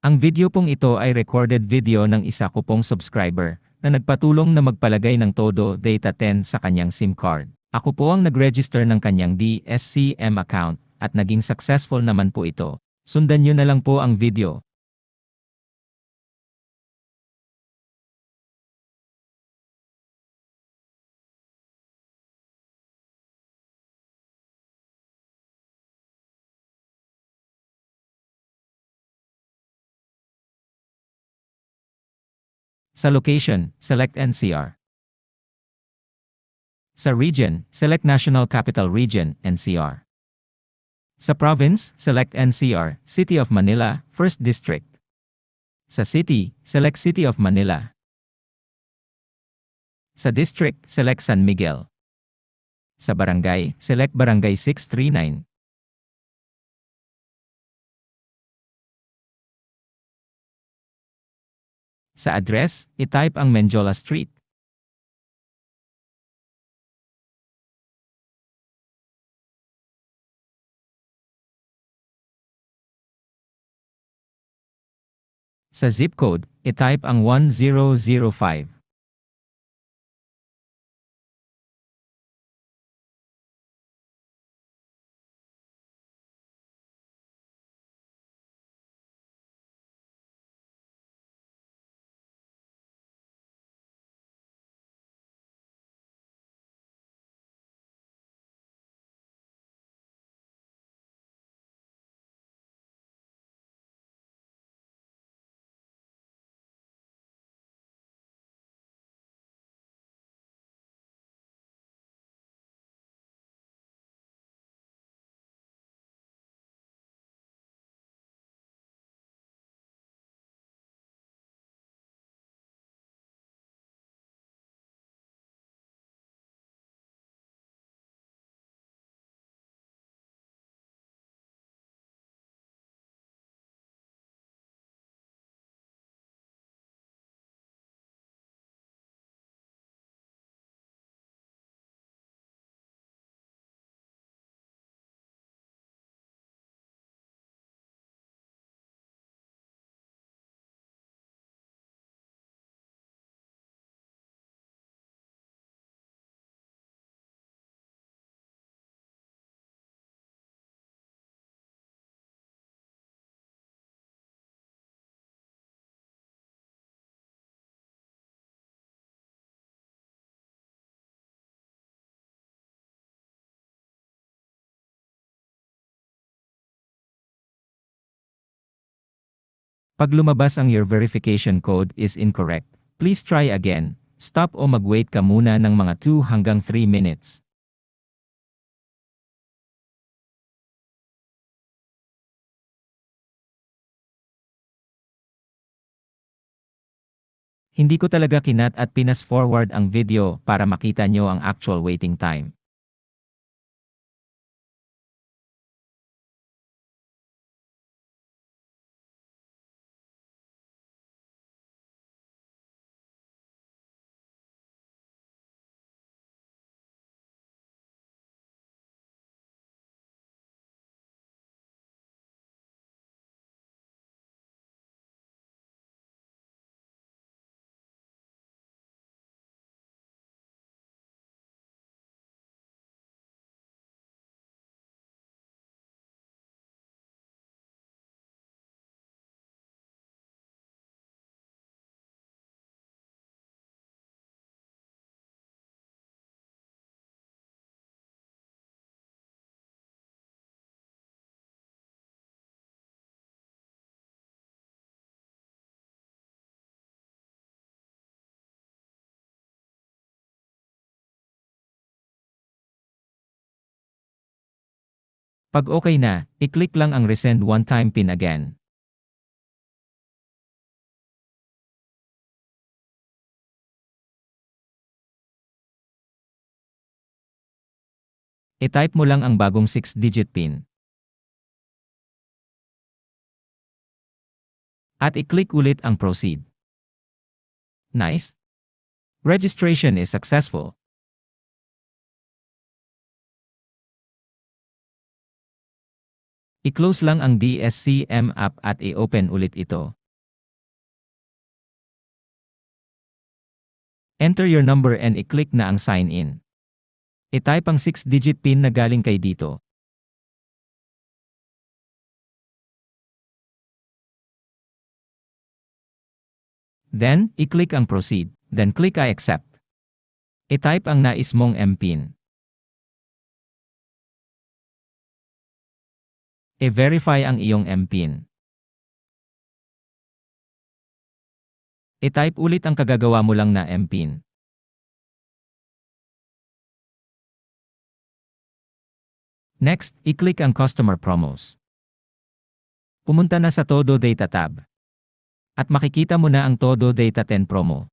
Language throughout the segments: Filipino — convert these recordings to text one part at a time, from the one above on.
Ang video pong ito ay recorded video ng isa ko pong subscriber na nagpatulong na magpalagay ng todo data 10 sa kanyang SIM card. Ako po ang nag-register ng kanyang DSCM account at naging successful naman po ito. Sundan nyo na lang po ang video. Sa location, select NCR. Sa region, select National Capital Region, NCR. Sa province, select NCR, City of Manila, 1st District. Sa city, select City of Manila. Sa district, select San Miguel. Sa barangay, select Barangay 639. Sa address, itype ang Menjola Street. Sa zip code, itype ang 1005. Pag lumabas ang your verification code is incorrect, please try again. Stop o mag-wait ka muna ng mga 2 hanggang 3 minutes. Hindi ko talaga kinat at pinas forward ang video para makita nyo ang actual waiting time. Pag okay na, i-click lang ang resend one-time pin again. I-type mo lang ang bagong 6-digit pin. At i-click ulit ang proceed. Nice! Registration is successful. I-close lang ang DSCM app at i-open ulit ito. Enter your number and i-click na ang sign in. I-type ang 6-digit PIN na galing kay dito. Then, i-click ang proceed, then click I accept. I-type ang nais mong MPIN. I-verify ang iyong MPIN. I-type ulit ang kagagawa mo lang na MPIN. Next, i-click ang Customer Promos. Pumunta na sa Todo Data tab. At makikita mo na ang Todo Data 10 promo.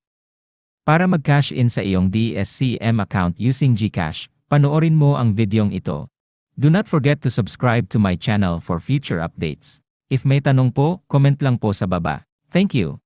Para mag-cash in sa iyong DSCM account using GCash, panoorin mo ang videong ito. Do not forget to subscribe to my channel for future updates. If may tanong po, comment lang po sa baba. Thank you.